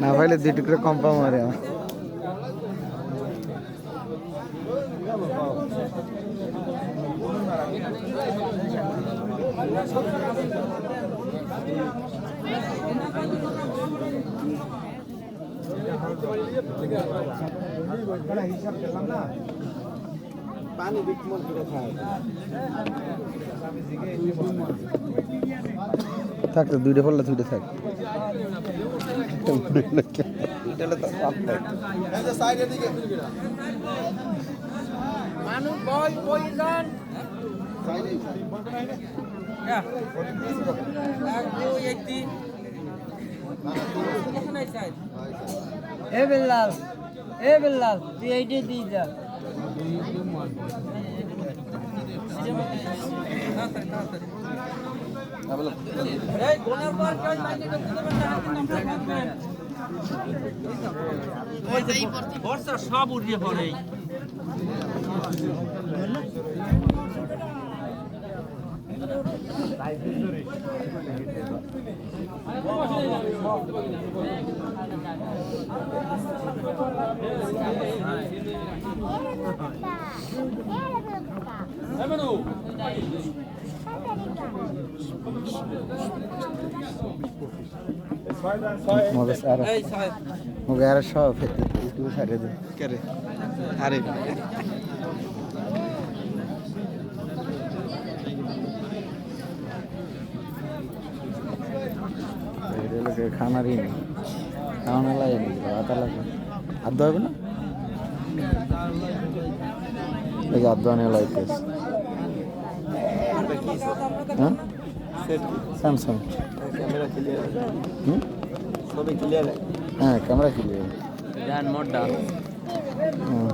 না পাইলে দুই টুকরো কম পাবো আরে। আমার থাক তো দুইটা পড়লে দুইটা থাক। দুইটা তো চাপ থাক। মানুষ বই দুই এক এ বিল্লাল এ বিল্লাল তুই এইটা দিয়ে যা। সব উড়িয়ে পড়ে মগে আর আর সারিয়ে দে করে আরে এটা লোকে খানারই নেই খাওয়ানো লাগে লাগে আদা হবে না? এই যে আদা নিয়ে লাইতেস হ্যাঁ স্যামসাং ক্যামেরা ক্লিয়ার হুম সবই ক্লিয়ার হ্যাঁ ক্যামেরা ক্লিয়ার জান মোডা হুম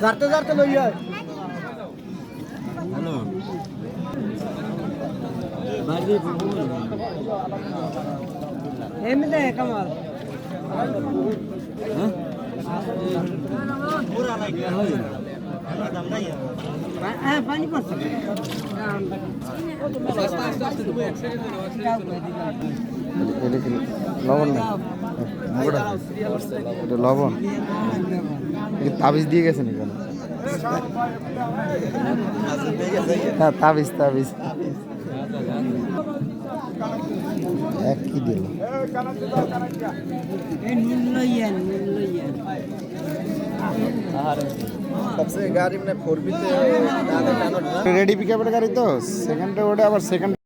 জারতে জারতে লই এমনি কামাল পানি পড়ছে লবণ এটা লবণ তাবিজ দিয়ে গেছে নাকি হ্যাঁ তাবিজ তাবিজ। এক দিল গাড়ি মানে ফোর বিতে রেডি পিক গাড়ি তো সেকেন্ডে ওটা আবার সেকেন্ড